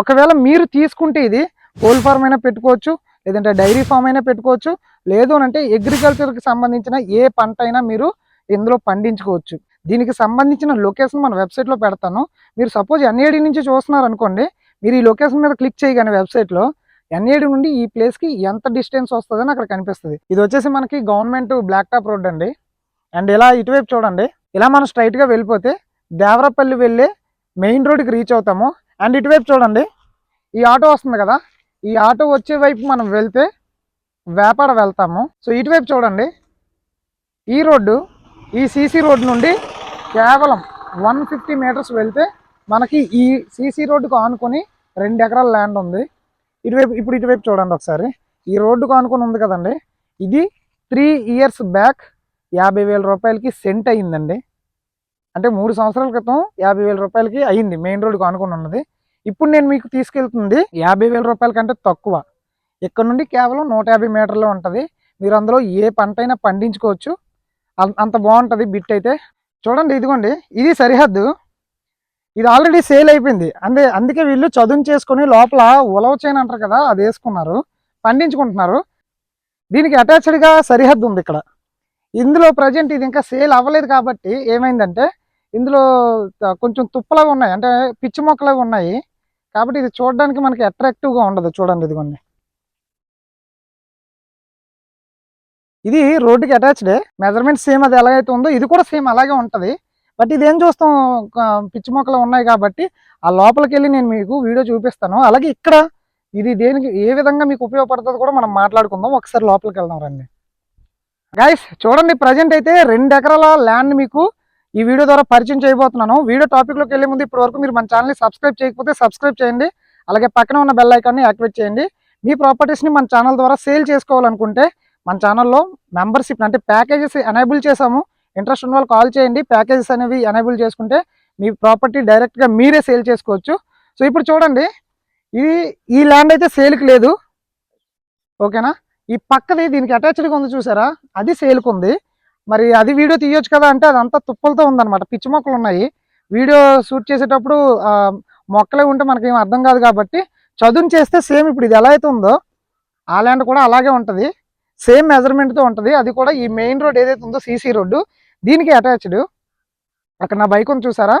ఒకవేళ మీరు తీసుకుంటే ఇది కోల్ ఫార్మ్ అయినా పెట్టుకోవచ్చు లేదంటే డైరీ ఫామ్ అయినా పెట్టుకోవచ్చు లేదు అని అంటే అగ్రికల్చర్కి సంబంధించిన ఏ పంట అయినా మీరు ఇందులో పండించుకోవచ్చు. దీనికి సంబంధించిన లొకేషన్ మన వెబ్సైట్లో పెడతాను. మీరు సపోజ్ ఎన్ఏడి నుంచి చూస్తున్నారు అనుకోండి మీరు ఈ లొకేషన్ మీద క్లిక్ చేయగానే వెబ్సైట్లో ఎన్ఏడి నుండి ఈ ప్లేస్కి ఎంత డిస్టెన్స్ వస్తుందని అక్కడ కనిపిస్తుంది. ఇది వచ్చేసి మనకి గవర్నమెంట్ బ్లాక్ టాప్ రోడ్ అండి. అండ్ ఇలా ఇటువైపు చూడండి. ఇలా మనం స్ట్రైట్గా వెళ్ళిపోతే దేవరపల్లి వెళ్ళే మెయిన్ రోడ్కి రీచ్ అవుతాము. అండ్ ఇటువైపు చూడండి ఈ ఆటో వస్తుంది కదా ఈ ఆటో వచ్చే వైపు మనం వెళ్తే వేపాడ వెళ్తాము. సో ఇటువైపు చూడండి ఈ రోడ్డు ఈ సీసీ రోడ్ నుండి కేవలం వన్ ఫిఫ్టీ మీటర్స్ వెళ్తే మనకి ఈ సీసీ రోడ్డుకు ఆనుకొని రెండు ఎకరాల ల్యాండ్ ఉంది. ఇటువైపు ఇప్పుడు ఇటువైపు చూడండి ఒకసారి. ఈ రోడ్డుకు ఆనుకొని ఉంది కదండి ఇది త్రీ ఇయర్స్ బ్యాక్ యాభై వేల రూపాయలకి సెంట్ అయ్యిందండి. అంటే మూడు సంవత్సరాల క్రితం యాభై వేల రూపాయలకి అయింది మెయిన్ రోడ్డుకు అనుకుని ఉన్నది. ఇప్పుడు నేను మీకు తీసుకెళ్తుంది యాభై వేల రూపాయల కంటే తక్కువ. ఇక్కడ నుండి కేవలం నూట యాభై మీటర్లో ఉంటుంది. మీరు అందులో ఏ పంట అయినా పండించుకోవచ్చు. అంత బాగుంటుంది బిట్ అయితే. చూడండి ఇదిగోండి ఇది సరిహద్దు. ఇది ఆల్రెడీ సేల్ అయిపోయింది. అందే అందుకే వీళ్ళు చదును చేసుకొని లోపల ఉలవ చేయని అంటారు కదా అది వేసుకున్నారు. పండించుకుంటున్నారు. దీనికి అటాచ్డ్గా సరిహద్దు ఉంది ఇక్కడ. ఇందులో ప్రజెంట్ ఇది ఇంకా సేల్ అవ్వలేదు కాబట్టి ఏమైందంటే ఇందులో కొంచెం తుప్పలాగా ఉన్నాయి. అంటే పిచ్చి మొక్కలాగా ఉన్నాయి. కాబట్టి ఇది చూడడానికి మనకి అట్రాక్టివ్గా ఉండదు. చూడండి ఇదిగోండి. ఇది రోడ్డుకి అటాచ్డే మెజర్మెంట్ సేమ్ అది ఎలాగైతే ఉందో ఇది కూడా సేమ్ అలాగే ఉంటుంది. బట్ ఇది ఏం చూస్తాం? ఒక పిచ్చి మొక్కలు ఉన్నాయి కాబట్టి ఆ లోపలికి వెళ్ళి నేను మీకు వీడియో చూపిస్తాను. అలాగే ఇక్కడ ఇది దేనికి ఏ విధంగా మీకు ఉపయోగపడుతుందో కూడా మనం మాట్లాడుకుందాం. ఒకసారి లోపలికి వెళ్దాం రండి. గాయస్ చూడండి ప్రజెంట్ అయితే రెండు ఎకరాల ల్యాండ్ మీకు ఈ వీడియో ద్వారా పరిచయం చేయబోతున్నాను. వీడియో టాపిక్లోకి వెళ్ళే ముందు ఇప్పటి వరకు మీరు మన ఛానల్ని సబ్స్క్రైబ్ చేయకపోతే సబ్స్క్రైబ్ చేయండి. అలాగే పక్కన ఉన్న బెల్ ఐకాన్ని యాక్టివేట్ చేయండి. మీ ప్రాపర్టీస్ని మన ఛానల్ ద్వారా సేల్ చేసుకోవాలనుకుంటే మన ఛానల్లో మెంబర్షిప్ అంటే ప్యాకేజెస్ ఎనేబుల్ చేసాము ఇంట్రెస్ట్ ఉన్న వాళ్ళు కాల్ చేయండి. ప్యాకేజెస్ అనేవి ఎనేబుల్ చేసుకుంటే మీ ప్రాపర్టీ డైరెక్ట్గా మీరే సేల్ చేసుకోవచ్చు. సో ఇప్పుడు చూడండి. ఇది ఈ ల్యాండ్ అయితే సేల్కి లేదు. ఓకేనా? ఈ పక్కది దీనికి అటాచ్డ్గా ఉంది చూసారా? అది సేల్కి ఉంది మరి అది వీడియో తీయొచ్చు కదా అంటే అదంతా తుప్పలతో ఉందన్నమాట. పిచ్చి మొక్కలు ఉన్నాయి. వీడియో షూట్ చేసేటప్పుడు మొక్కలే ఉంటే మనకి ఏం అర్థం కాదు కాబట్టి చదువుని చేస్తే సేమ్ ఇప్పుడు ఇది ఎలా అయితే ఉందో ఆ ల్యాండ్ కూడా అలాగే ఉంటుంది. సేమ్ మెజర్మెంట్తో ఉంటుంది. అది కూడా ఈ మెయిన్ రోడ్ ఏదైతే ఉందో సీసీ రోడ్డు దీనికి అటాచ్డ్. అక్కడ నా బైక్ ఉంది చూసారా?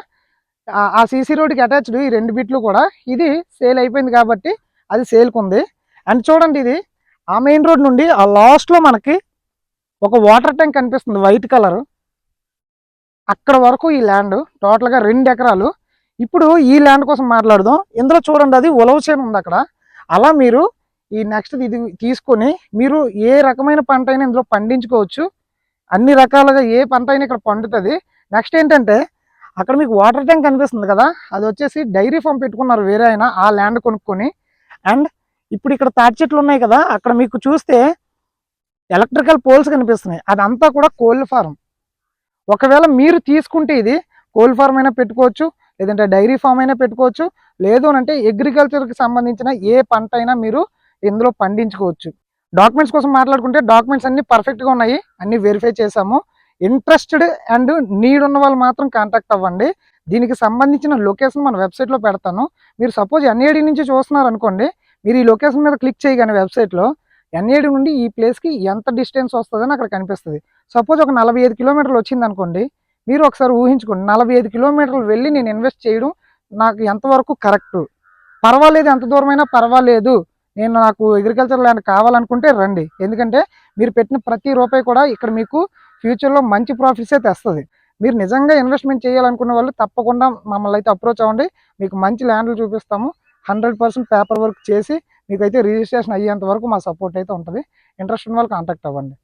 ఆ- సీసీ రోడ్కి అటాచ్డ్ ఈ రెండు బిట్లు కూడా. ఇది సేల్ అయిపోయింది కాబట్టి అది సేల్కి ఉంది అండ్ చూడండి ఇది ఆ మెయిన్ రోడ్ నుండి ఆ లాస్ట్లో మనకి ఒక వాటర్ ట్యాంక్ కనిపిస్తుంది వైట్ కలర్. అక్కడ వరకు ఈ ల్యాండ్ టోటల్గా రెండు ఎకరాలు. ఇప్పుడు ఈ ల్యాండ్ కోసం మాట్లాడదాం. ఇందులో చూడండి అది ఉలవ చేను ఉంది అక్కడ. అలా మీరు ఈ నెక్స్ట్ ఇది తీసుకొని మీరు ఏ రకమైన పంట అయినా ఇందులో పండించుకోవచ్చు. అన్ని రకాలుగా ఏ పంట అయినా ఇక్కడ పండుతుంది. నెక్స్ట్ ఏంటంటే అక్కడ మీకు వాటర్ ట్యాంక్ కనిపిస్తుంది కదా అది వచ్చేసి డైరీ ఫామ్ పెట్టుకున్నారు వేరే అయినా ఆ ల్యాండ్ కొనుక్కొని. అండ్ ఇప్పుడు ఇక్కడ తాటి చెట్లు ఉన్నాయి కదా అక్కడ మీకు చూస్తే ఎలక్ట్రికల్ పోల్స్ కనిపిస్తున్నాయి. అదంతా కూడా కోల్డ్ ఫార్మ్ ఒకవేళ మీరు తీసుకుంటే ఇది కోల్డ్ ఫార్మ్ అయినా పెట్టుకోవచ్చు లేదంటే డైరీ ఫామ్ అయినా పెట్టుకోవచ్చు లేదు అంటే అగ్రికల్చర్కి సంబంధించిన ఏ పంట అయినా మీరు ఇందులో పండించుకోవచ్చు. డాక్యుమెంట్స్ కోసం మాట్లాడుకుంటే డాక్యుమెంట్స్ అన్ని పర్ఫెక్ట్గా ఉన్నాయి అన్ని వెరిఫై చేసాము ఇంట్రెస్టెడ్ అండ్ నీడ్ ఉన్న వాళ్ళు మాత్రం కాంటాక్ట్ అవ్వండి. దీనికి సంబంధించిన లొకేషన్ మన వెబ్సైట్లో పెడతాను. మీరు సపోజ్ ఎన్ఏడి నుంచి చూస్తున్నారు అనుకోండి మీరు ఈ లొకేషన్ మీద క్లిక్ చేయగానే వెబ్సైట్లో ఎన్ఏడి నుండి ఈ ప్లేస్కి ఎంత డిస్టెన్స్ వస్తుందని అక్కడ కనిపిస్తుంది. సపోజ్ ఒక నలభై ఐదు కిలోమీటర్లు వచ్చింది అనుకోండి మీరు ఒకసారి ఊహించుకోండి నలభై ఐదు కిలోమీటర్లు వెళ్ళి నేను ఇన్వెస్ట్ చేయడం నాకు ఎంతవరకు కరెక్ట్ పర్వాలేదు ఎంత దూరమైనా పర్వాలేదు. నేను నాకు అగ్రికల్చర్ ల్యాండ్ కావాలనుకుంటే రండి. ఎందుకంటే మీరు పెట్టిన ప్రతి రూపాయి కూడా ఇక్కడ మీకు ఫ్యూచర్లో మంచి ప్రాఫిట్సే తెస్తుంది. మీరు నిజంగా ఇన్వెస్ట్మెంట్ చేయాలనుకున్న వాళ్ళు తప్పకుండా మమ్మల్ని అయితే అప్రోచ్ అవ్వండి. మీకు మంచి ల్యాండ్లు చూపిస్తాము. హండ్రెడ్ పర్సెంట్ పేపర్ వర్క్ చేసి మీకైతే రిజిస్ట్రేషన్ అయ్యేంత వరకు మా సపోర్ట్ అయితే ఉంటుంది. ఇంట్రెస్ట్ ఉన్న వాళ్ళు కాంటాక్ట్ అవ్వండి.